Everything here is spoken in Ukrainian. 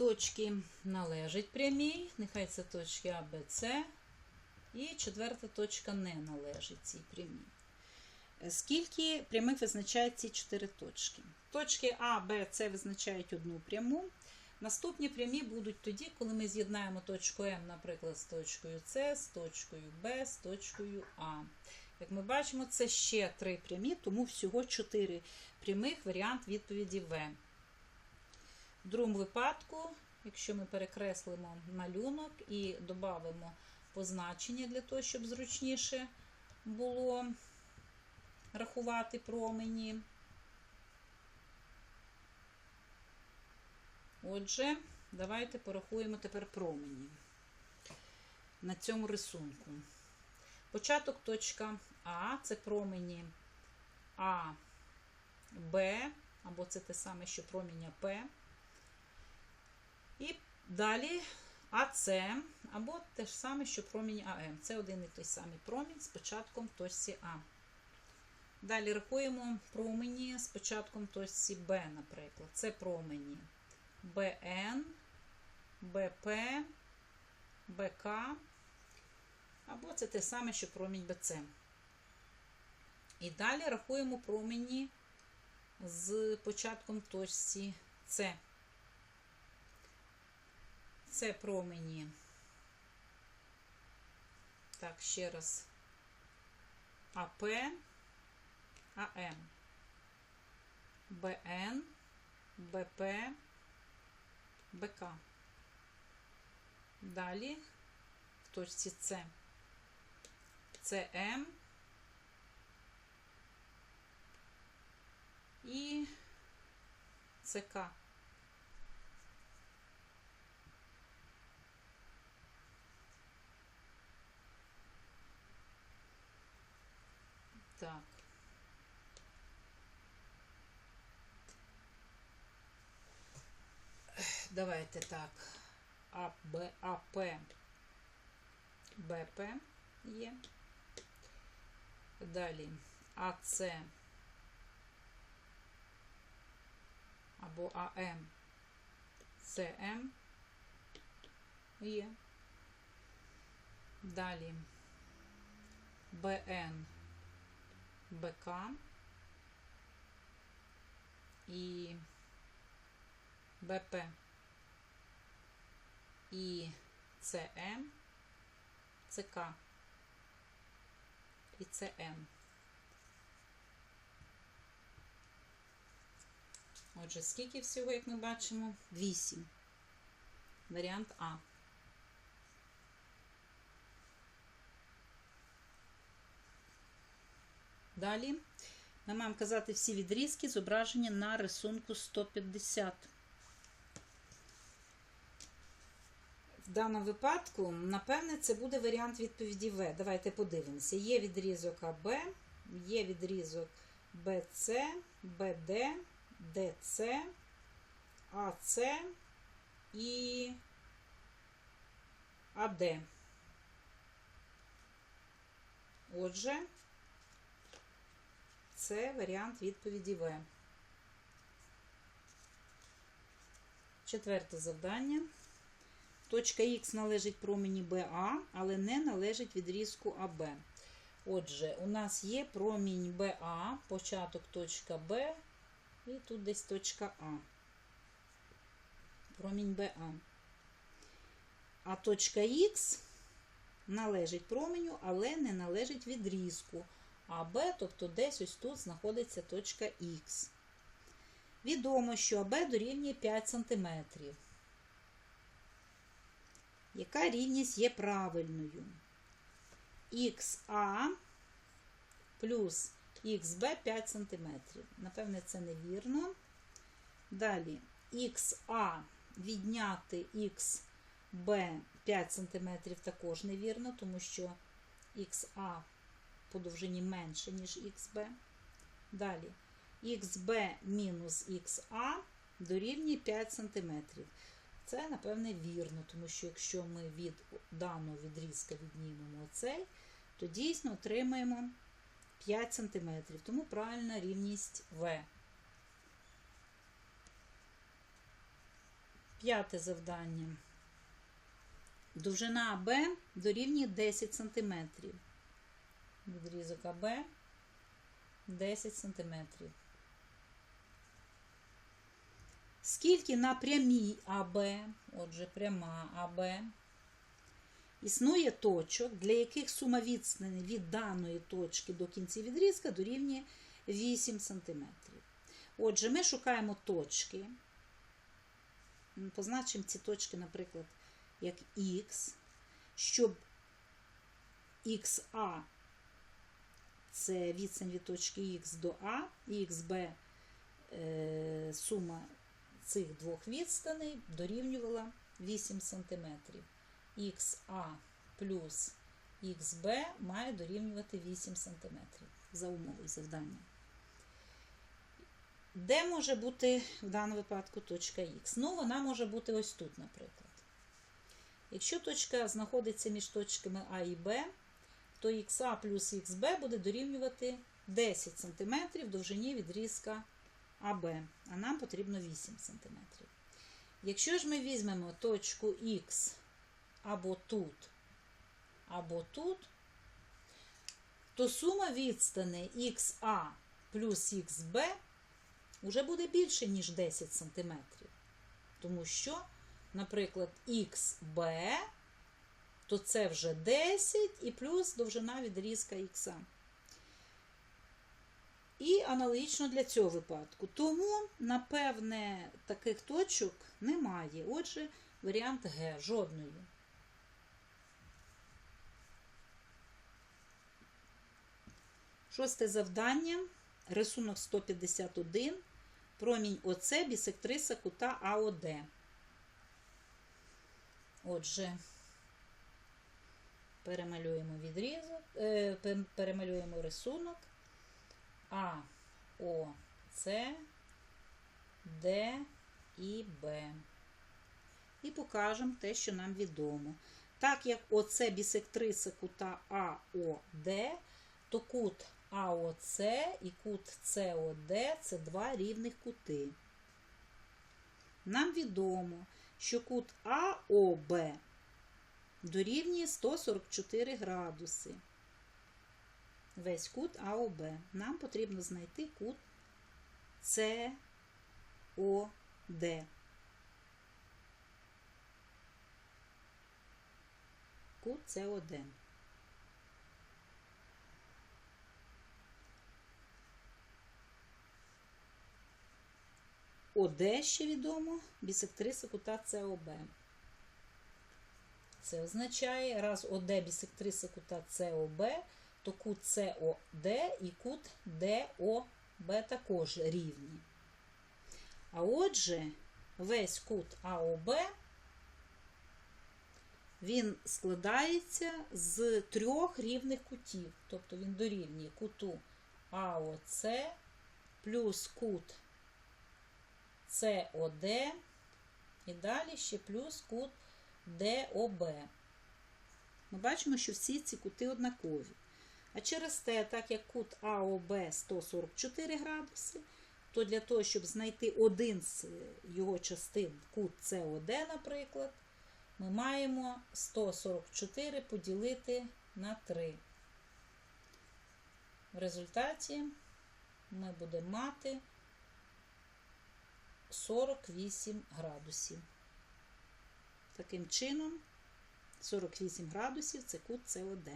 точки належить прямій, нехай це точки А, Б, С. І четверта точка не належить цій прямій. Скільки прямих визначають ці чотири точки? Точки А, Б, С визначають одну пряму. Наступні прямі будуть тоді, коли ми з'єднаємо точку М, наприклад, з точкою С, з точкою Б, з точкою А. Як ми бачимо, це ще три прямі, тому всього чотири прямих варіант відповіді В. В другому випадку, якщо ми перекреслимо малюнок і додамо позначення для того, щоб зручніше було рахувати промені. Отже, давайте порахуємо тепер промені на цьому рисунку. Початок точка А це промені А, Б, або це те саме, що проміння П. Далі АС, або те ж саме, що промінь АМ. Це один і той самий промінь з початком точці А. Далі рахуємо промені з початком точці Б, наприклад. Це промені БН, БП, БК, або це те саме, що промінь БЦ. І далі рахуємо промені з початком точці С. Це промені. Так, ще раз. АП, АМ, БН, БП, БК. Далі в точці С. ЦМ і ЦК. Так. Давайте так. АБ, АП, БП є. Далі. АЦ або АМ, СМ є. Далі. БН, БК і БП і ЦМ, ЦК і ЦМ. Отже, скільки всього, як ми бачимо? 8. Варіант А. Далі ми маємо казати всі відрізки, зображені на рисунку 150. В даному випадку, напевне, це буде варіант відповіді В. Давайте подивимося. Є відрізок АБ, є відрізок БЦ, БД, ДЦ, АЦ і АД. Отже, це варіант відповіді В. Четверте завдання. Точка Х належить промені БА, але не належить відрізку АБ. Отже, у нас є промінь БА, початок точка Б, і тут десь точка А. Промінь БА. А точка Х належить променю, але не належить відрізку АБ, тобто десь ось тут знаходиться точка Х. Відомо, що АБ дорівнює 5 см. Яка рівність є правильною? XA плюс XB 5 см. Напевне, це невірно. Далі XA відняти XB 5 см також невірно, тому що XA по довжині менше, ніж XB. Далі XB мінус XA дорівнює 5 см. Це, напевне, вірно, тому що якщо ми від даного відрізка віднімемо оцей, то дійсно отримаємо 5 см. Тому правильна рівність В. П'яте завдання. Довжина АБ дорівнює 10 см. Відрізок АБ 10 см. Скільки на прямій АБ, отже, пряма АБ, існує точок, для яких сума відстані від даної точки до кінців відрізка дорівнює 8 см. Отже, ми шукаємо точки. Позначимо ці точки, наприклад, як Х, щоб XA це відстань від точки Х до А, і XB е, сума цих двох відстаней дорівнювала 8 см. XA плюс XB має дорівнювати 8 см за умовою завдання. Де може бути в даному випадку точка Х? Ну, вона може бути ось тут, наприклад. Якщо точка знаходиться між точками А і Б, то XA плюс XB буде дорівнювати 10 см довжині відрізка АБ, а нам потрібно 8 см. Якщо ж ми візьмемо точку Х або тут, або тут, то сума відстани XA плюс XB вже буде більше, ніж 10 см. Тому що, наприклад, XB, то це вже 10 і плюс довжина відрізка Х. І аналогічно для цього випадку. Тому, напевне, таких точок немає. Отже, варіант Г жодної. Шосте завдання. Рисунок 151. Промінь ОЦ бісектриса кута АОД. Отже, перемалюємо відрізок, е, перемалюємо рисунок. А, О, С, Д і Б. І покажемо те, що нам відомо. Так як ОЦ бісектриса кута АОД, то кут АОЦ і кут СОД це два рівних кути. Нам відомо, що кут АОБ дорівнює 144 градуси. Весь кут АОБ. Нам потрібно знайти кут СОД. Кут СОД. ОД ще відомо, бісектриса кута СОБ. Це означає, раз ОД бісектриса кута СОБ, то кут СОД і кут ДОБ також рівні. А отже, весь кут АОБ він складається з трьох рівних кутів. Тобто він дорівнює куту АОЦ плюс кут СОД і далі ще плюс кут ДОБ. Ми бачимо, що всі ці кути однакові. А через те, так як кут АОБ 144 градуси, то для того, щоб знайти один з його частин, кут СОД, наприклад, ми маємо 144 поділити на 3. В результаті ми будемо мати 48 градусів. Таким чином, 48 градусів це кут СОД.